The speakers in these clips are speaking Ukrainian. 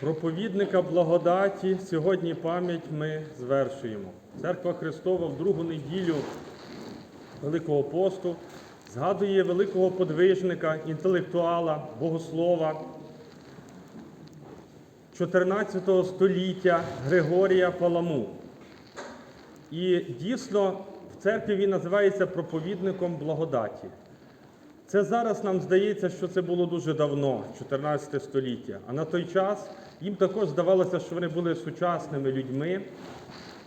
Проповідника благодаті сьогодні пам'ять ми звершуємо. Церква Христова в другу неділю Великого посту згадує великого подвижника, інтелектуала, богослова 14 століття Григорія Паламу. І дійсно в церкві він називається проповідником благодаті. Це зараз нам здається, що це було дуже давно, 14 століття. А на той час їм також здавалося, що вони були сучасними людьми.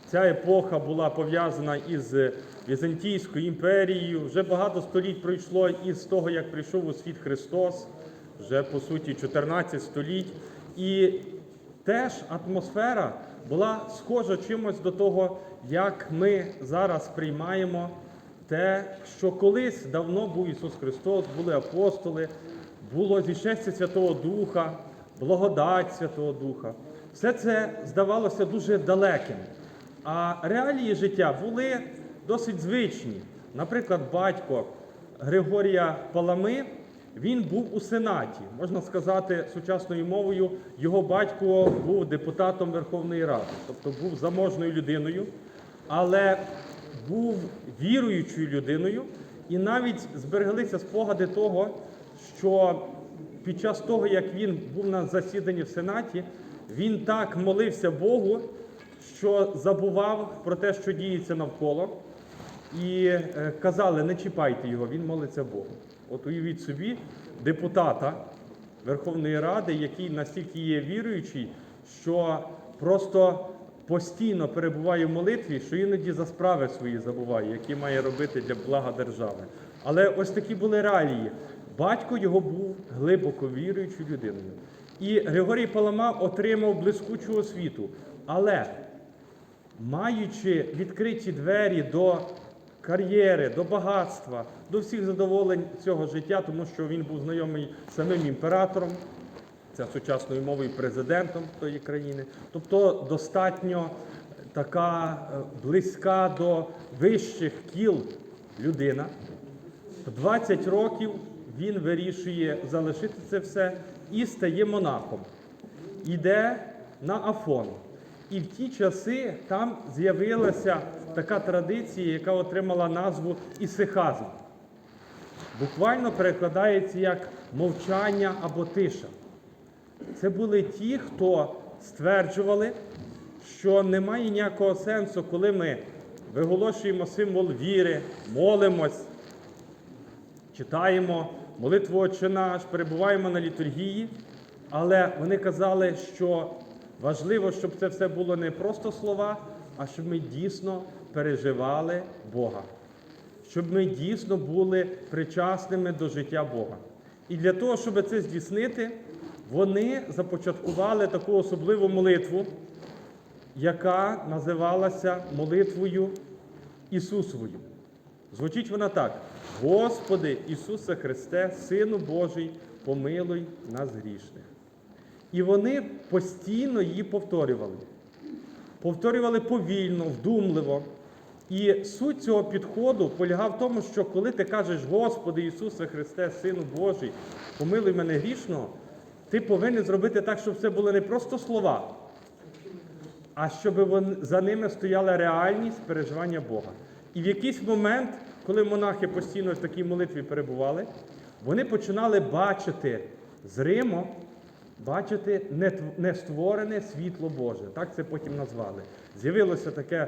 Ця епоха була пов'язана із Візантійською імперією. Вже багато століть пройшло із того, як прийшов у світ Христос, вже по суті 14 століть. І теж атмосфера була схожа чимось до того, як ми зараз приймаємо те, що колись давно був Ісус Христос, були апостоли, було зішестя Святого Духа, благодать Святого Духа. Все це здавалося дуже далеким. А реалії життя були досить звичні. Наприклад, батько Григорія Палами, він був у Сенаті. Можна сказати сучасною мовою, його батько був депутатом Верховної Ради, тобто був заможною людиною, але був віруючою людиною, і навіть збереглися спогади того, що під час того, як він був на засіданні в Сенаті, він так молився Богу, що забував про те, що діється навколо, і е, казали, не чіпайте його, він молиться Богу. От уявіть собі, депутата Верховної Ради, який настільки є віруючий, що просто постійно перебуває в молитві, що іноді за справи свої забуває, які має робити для блага держави. Але ось такі були реалії. Батько його був глибоко віруючою людиною. І Григорій Палама отримав блискучу освіту. Але маючи відкриті двері до кар'єри, до багатства, до всіх задоволень цього життя, тому що він був знайомий самим імператором, це сучасною мовою президентом тої країни, тобто достатньо така е, близька до вищих кіл людина. В 20 років він вирішує залишити це все і стає монахом. Іде на Афон. І в ті часи там з'явилася така традиція, яка отримала назву ісихазм. Буквально перекладається як мовчання або тиша. Це були ті, хто стверджували, що немає ніякого сенсу, коли ми виголошуємо символ віри, молимось, читаємо молитву «Отче наш, перебуваємо на літургії, але вони казали, що важливо, щоб це все було не просто слова, а щоб ми дійсно переживали Бога, щоб ми дійсно були причасними до життя Бога. І для того, щоб це здійснити, вони започаткували таку особливу молитву, яка називалася молитвою Ісусовою. Звучить вона так: Господи Ісусе Христе, Сину Божий, помилуй нас грішних. І вони постійно її повторювали. Повторювали повільно, вдумливо. І суть цього підходу полягав в тому, що коли ти кажеш, Господи Ісусе Христе, Сину Божий, помилуй мене грішного, ти повинен зробити так, щоб це були не просто слова, а щоб за ними стояла реальність переживання Бога. І в якийсь момент, коли монахи постійно в такій молитві перебували, вони починали бачити зримо, бачити нестворене світло Боже. Так це потім назвали. З'явилося таке е,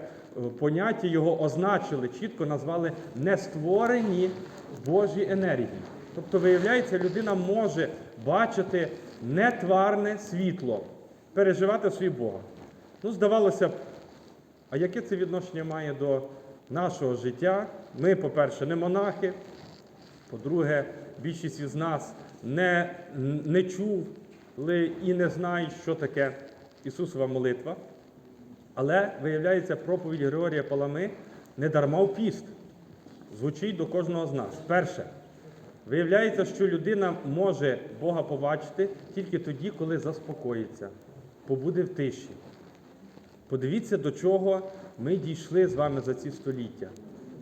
поняття, його означили, чітко назвали нестворені Божі енергії. Тобто, виявляється, людина може бачити нетварне світло, переживати свій Бога. Ну, здавалося б, а яке це відношення має до нашого життя? Ми, по-перше, не монахи. По-друге, більшість із нас не, не чули і не знають, що таке Ісусова молитва. Але, виявляється, проповідь Григорія Палами не дарма в піст. Звучить до кожного з нас. Перше, виявляється, що людина може Бога побачити тільки тоді, коли заспокоїться, побуде в тиші. Подивіться, до чого ми дійшли з вами за ці століття.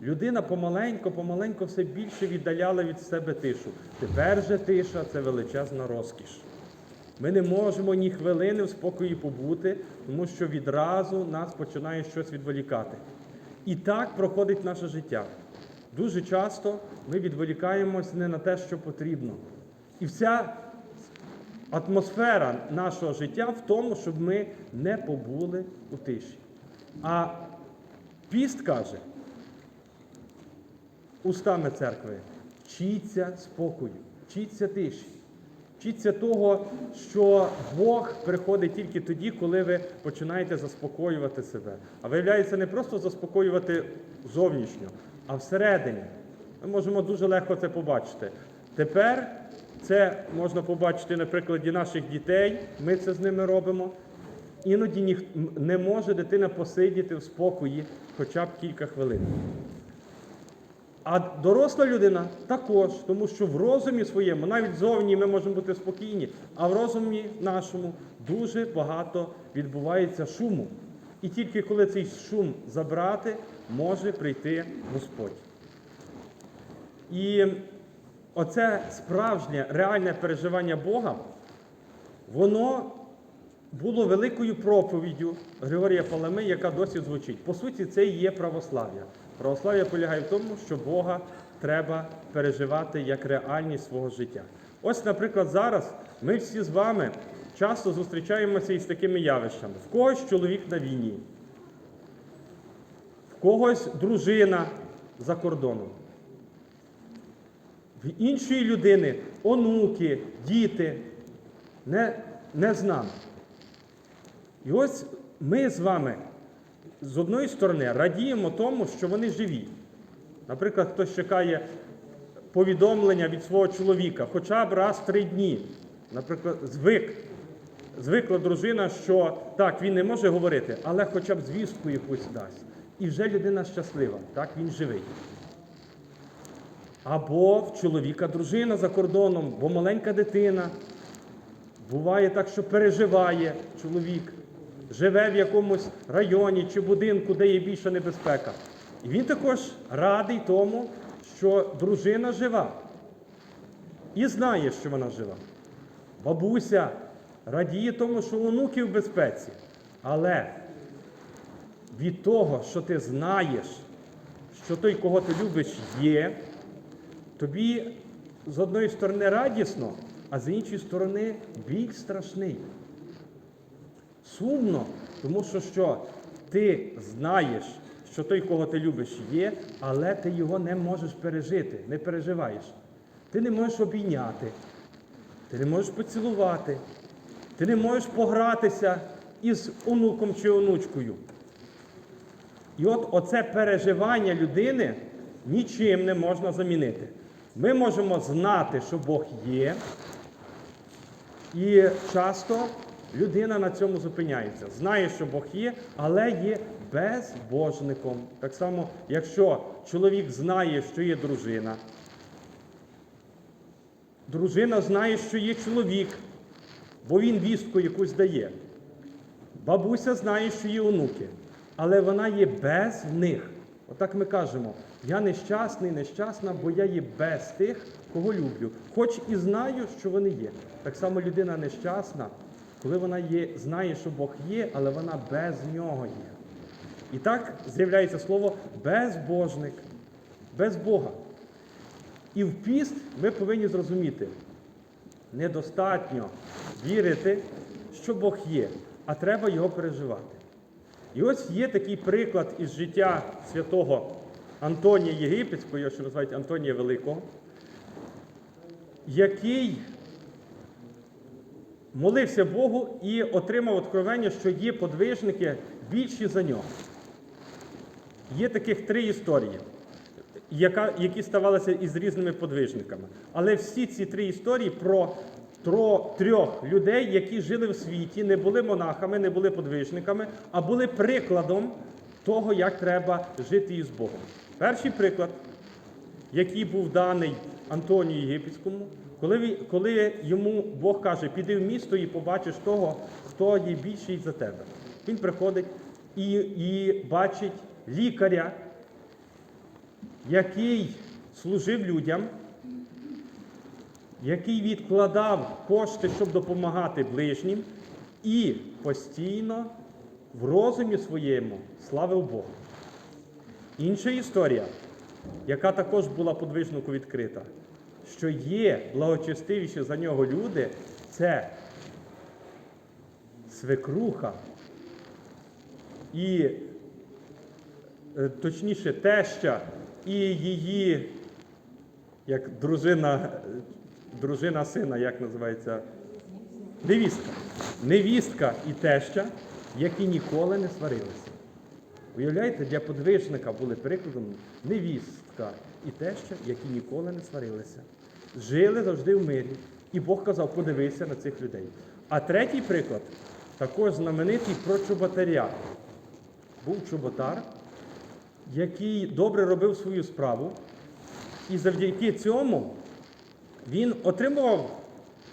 Людина помаленько, помаленько все більше віддаляла від себе тишу. Тепер же тиша це величезна розкіш. Ми не можемо ні хвилини в спокої побути, тому що відразу нас починає щось відволікати. І так проходить наше життя. Дуже часто ми відволікаємось не на те, що потрібно. І вся атмосфера нашого життя в тому, щоб ми не побули у тиші. А піст каже, устами церкви, вчіться спокою, вчіться тиші. Вчіться того, що Бог приходить тільки тоді, коли ви починаєте заспокоювати себе. А виявляється, не просто заспокоювати зовнішньо, а всередині. Ми можемо дуже легко це побачити. Тепер це можна побачити на прикладі наших дітей. Ми це з ними робимо. Іноді ніх... не може дитина посидіти в спокої хоча б кілька хвилин. А доросла людина також, тому що в розумі своєму, навіть зовні ми можемо бути спокійні, а в розумі нашому дуже багато відбувається шуму. І тільки коли цей шум забрати, може прийти Господь. І оце справжнє реальне переживання Бога, воно було великою проповіддю Григорія Палами, яка досі звучить. По суті, це і є православ'я. Православ'я полягає в тому, що Бога треба переживати як реальність свого життя. Ось, наприклад, зараз ми всі з вами часто зустрічаємося із такими явищами. В когось чоловік на війні, в когось дружина за кордоном. В іншої людини онуки, діти не, не з нами. І ось ми з вами з одної сторони радіємо тому, що вони живі. Наприклад, хтось чекає повідомлення від свого чоловіка хоча б раз в три дні. Наприклад, звик, звикла дружина, що так, він не може говорити, але хоча б звістку якусь дасть. І вже людина щаслива, так, він живий. Або в чоловіка дружина за кордоном, бо маленька дитина. Буває так, що переживає чоловік, живе в якомусь районі чи будинку, де є більша небезпека. І він також радий тому, що дружина жива. І знає, що вона жива. Бабуся радіє тому, що онуки в безпеці. Але від того, що ти знаєш, що той, кого ти любиш, є, тобі з одної сторони радісно, а з іншої сторони біль страшний. Сумно, тому що що ти знаєш, що той, кого ти любиш, є, але ти його не можеш пережити, не переживаєш. Ти не можеш обійняти, ти не можеш поцілувати, ти не можеш погратися із онуком чи онучкою. І от оце переживання людини нічим не можна замінити. Ми можемо знати, що Бог є, і часто людина на цьому зупиняється. Знає, що Бог є, але є безбожником. Так само, якщо чоловік знає, що є дружина, дружина знає, що є чоловік, бо він вістку якусь дає. Бабуся знає, що є онуки, але вона є без них. Отак ми кажемо, я нещасний, нещасна, бо я є без тих, кого люблю. Хоч і знаю, що вони є. Так само людина нещасна, коли вона є, знає, що Бог є, але вона без нього є. І так з'являється слово безбожник, без Бога. І в піст ми повинні зрозуміти, недостатньо вірити, що Бог є, а треба його переживати. І ось є такий приклад із життя святого Антонія Єгипетського, його ще називають Антонія Великого, який молився Богу і отримав откровення, що є подвижники більші за нього. Є таких три історії, яка, які ставалися із різними подвижниками. Але всі ці три історії про тро, трьох людей, які жили в світі, не були монахами, не були подвижниками, а були прикладом того, як треба жити із Богом. Перший приклад, який був даний Антонію Єгипетському, коли, коли йому Бог каже, піди в місто і побачиш того, хто є більший за тебе. Він приходить і, і бачить лікаря, який служив людям, який відкладав кошти, щоб допомагати ближнім, і постійно в розумі своєму славив Бога. Інша історія, яка також була подвижнику відкрита, що є благочестивіші за нього люди, це свекруха і, е, точніше, теща і її, як дружина, дружина сина, як називається? Невістка. Невістка і теща, які ніколи не сварилися. Уявляєте, для подвижника були прикладом невістка і теща, які ніколи не сварилися. Жили завжди в мирі. І Бог казав, подивися на цих людей. А третій приклад також знаменитий про чоботаря. Був чоботар, який добре робив свою справу, і завдяки цьому він отримував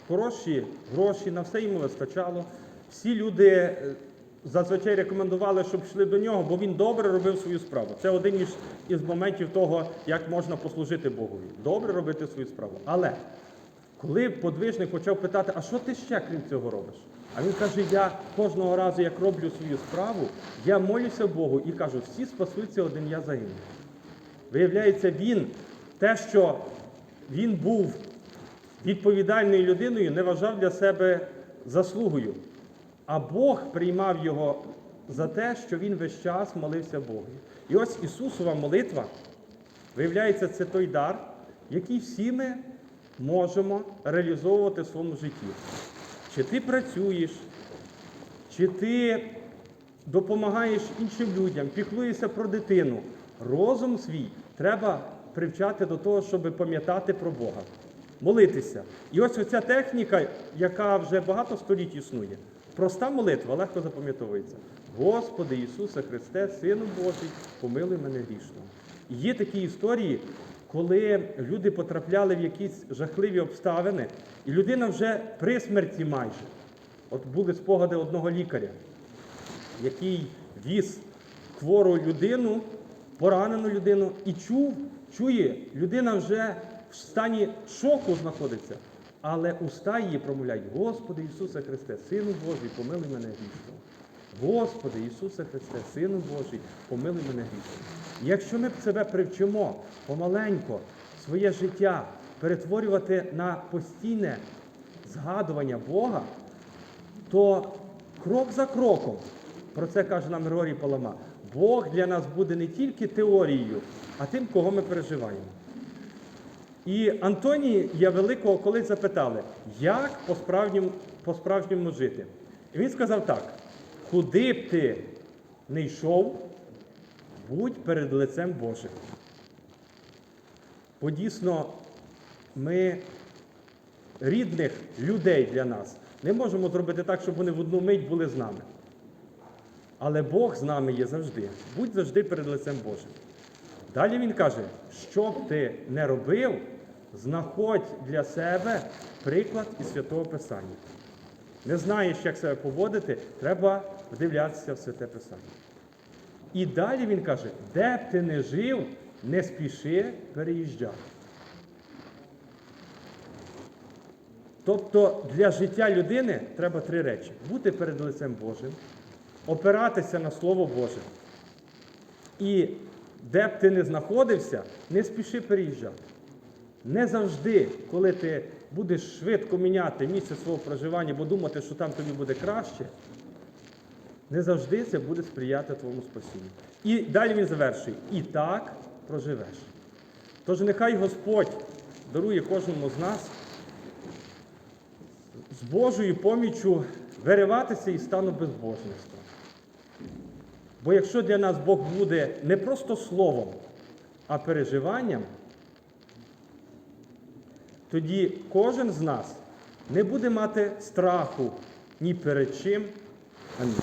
хороші гроші, на все йому вистачало. Всі люди е, зазвичай рекомендували, щоб йшли до нього, бо він добре робив свою справу. Це один із, із моментів того, як можна послужити Богові. Добре робити свою справу. Але коли подвижник почав питати, а що ти ще крім цього робиш? А він каже: я кожного разу, як роблю свою справу, я молюся Богу і кажу, всі спасуться, один я загину. Виявляється, він те, що він був відповідальною людиною, не вважав для себе заслугою. А Бог приймав його за те, що він весь час молився Богу. І ось Ісусова молитва, виявляється, це той дар, який всі ми можемо реалізовувати в своєму житті. Чи ти працюєш, чи ти допомагаєш іншим людям, піклуєшся про дитину. Розум свій треба привчати до того, щоб пам'ятати про Бога, молитися. І ось оця техніка, яка вже багато століть існує. Проста молитва легко запам'ятовується. Господи Ісусе Христе, Сину Божий, помилуй мене грішного. Є такі історії, коли люди потрапляли в якісь жахливі обставини, і людина вже при смерті майже. От були спогади одного лікаря, який віз хвору людину, поранену людину, і чув, чує, людина вже в стані шоку знаходиться. Але уста її промовляють, Господи Ісусе Христе, Сину Божий, помилуй мене грішного. Господи Ісусе Христе, Сину Божий, помилуй мене грішного. Якщо ми себе привчимо помаленько своє життя перетворювати на постійне згадування Бога, то крок за кроком, про це каже нам Григорій Палама, Бог для нас буде не тільки теорією, а тим, кого ми переживаємо. І Антонія Великого колись запитали, як по-справжньому, по-справжньому жити. І він сказав так: куди б ти не йшов, будь перед лицем Божим. Бо дійсно ми рідних людей для нас не можемо зробити так, щоб вони в одну мить були з нами. Але Бог з нами є завжди. Будь завжди перед лицем Божим. Далі він каже, що б ти не робив, знаходь для себе приклад із Святого Писання. Не знаєш, як себе поводити, треба вдивлятися в Святе Писання. І далі він каже, де б ти не жив, не спіши переїжджати. Тобто для життя людини треба три речі: бути перед лицем Божим, опиратися на Слово Боже. І де б ти не знаходився, не спіши переїжджати. Не завжди, коли ти будеш швидко міняти місце свого проживання, бо думати, що там тобі буде краще, не завжди це буде сприяти твоєму спасінню. І далі він завершує: і так проживеш. Тож нехай Господь дарує кожному з нас з Божою поміччю вириватися із стану безбожництва. Бо якщо для нас Бог буде не просто словом, а переживанням, тоді кожен з нас не буде мати страху ні перед чим. 那你